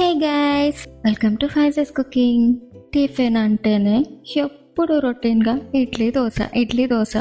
Hey guys welcome to Faiza's cooking. Tiffin అంటేనే ఎప్పుడు రొటీన్గా ఇడ్లీ దోశ ఇడ్లీ దోశ.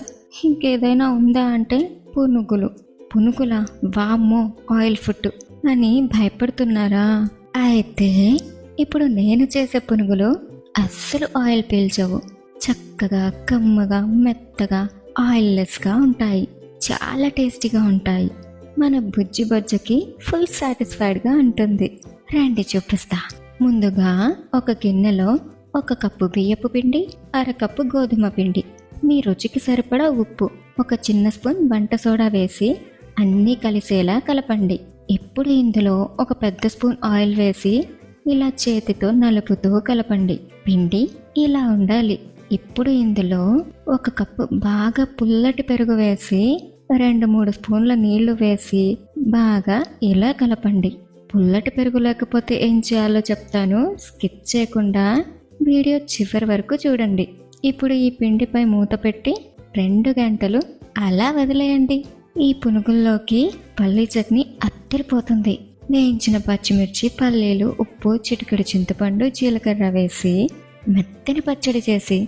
ఇంకేదైనా ఉందా అంటే పునుగులు. పునుగుల? వామ్మో ఆయిల్ ఫుడ్ అని భయపడుతున్నారా? అయితే ఇప్పుడు నేను చేసే పునుగులు అస్సలు ఆయిల్ పీల్చవు. చక్కగా కమ్మగా మెత్తగా ఆయిల్లెస్గా ఉంటాయి. చాలా టేస్టీగా ఉంటాయి. మన బుజ్జి బొజ్జకి ఫుల్ సాటిస్ఫైడ్గా ఉంటుంది. రండి చూపిస్తా. ముందుగా ఒక గిన్నెలో ఒక కప్పు బియ్యపు పిండి అరకప్పు గోధుమ పిండి. మీ రుచికి సరిపడా ఉప్పు ఒక చిన్న స్పూన్ వంట సోడా వేసి అన్నీ కలిసేలా కలపండి. ఇప్పుడు ఇందులో ఒక పెద్ద స్పూన్ ఆయిల్ వేసి ఇలా చేతితో నలుపుతూ కలపండి. పిండి ఇలా ఉండాలి. ఇప్పుడు ఇందులో ఒక కప్పు బాగా పుల్లటి పెరుగు వేసి రెండు మూడు స్పూన్ల నీళ్ళు వేసి బాగా ఇలా కలపండి. పుల్లటి పెరుగు లేకపోతే ఏం చేయాలో చెప్తాను. స్కిప్ చేయకుండా వీడియో చివరి వరకు చూడండి. ఇప్పుడు ఈ పిండిపై మూత పెట్టి రెండు గంటలు అలా వదిలేయండి. ఈ పునుగుల్లోకి పల్లీ చట్నీ అత్తిరిపోతుంది. వేయించిన పచ్చిమిర్చి పల్లీలు ఉప్పు చిటికెడు చింతపండు జీలకర్ర వేసి మెత్తని పచ్చడి చేసి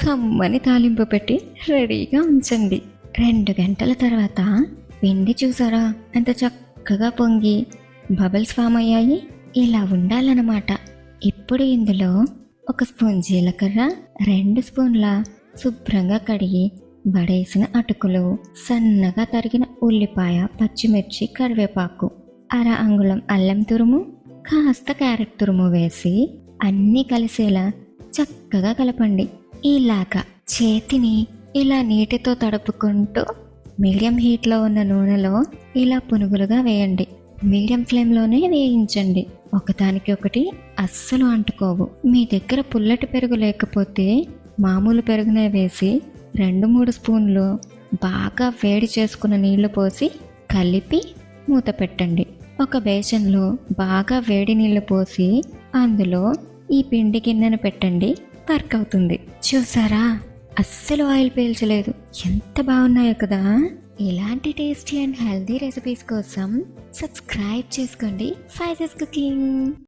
కమ్మని తాలింపు పెట్టి రెడీగా ఉంచండి. రెండు గంటల తర్వాత పిండి చూసారా? ఎంత చక్కగా పొంగి బబుల్స్ ఫామ్ అయ్యాయి ఇలా ఉండాలన్నమాట. ఇప్పుడు ఇందులో ఒక స్పూన్ జీలకర్ర రెండు స్పూన్ల శుభ్రంగా కడిగి వడేసిన అటుకులు సన్నగా తరిగిన ఉల్లిపాయ పచ్చిమిర్చి కరివేపాకు అర అంగుళం అల్లం తురుము కాస్త క్యారెట్ తురుము వేసి అన్నీ కలిసేలా చక్కగా కలపండి. ఇలాగా చేతిని ఇలా నీటితో తడుపుకుంటూ మీడియం హీట్లో ఉన్న నూనెలో ఇలా పునుగులుగా వేయండి. మీడియం ఫ్లేమ్లోనే వేయించండి. ఒకదానికి ఒకటి అస్సలు అంటుకోవు. మీ దగ్గర పుల్లటి పెరుగు లేకపోతే మామూలు పెరుగునే వేసి రెండు మూడు స్పూన్లు బాగా వేడి చేసుకున్న నీళ్ళు పోసి కలిపి మూత పెట్టండి. ఒక బేసన్లో బాగా వేడి నీళ్ళు పోసి అందులో ఈ పిండి గిన్నెను పెట్టండి. వర్క్ అవుతుంది. చూసారా? అస్సలు ఆయిల్ పీల్చలేదు. ఎంత బాగున్నాయో కదా? ఇలాంటి టేస్టీ అండ్ హెల్దీ రెసిపీస్ కోసం సబ్స్క్రైబ్ చేసుకోండి. ఫైజెస్ కుకింగ్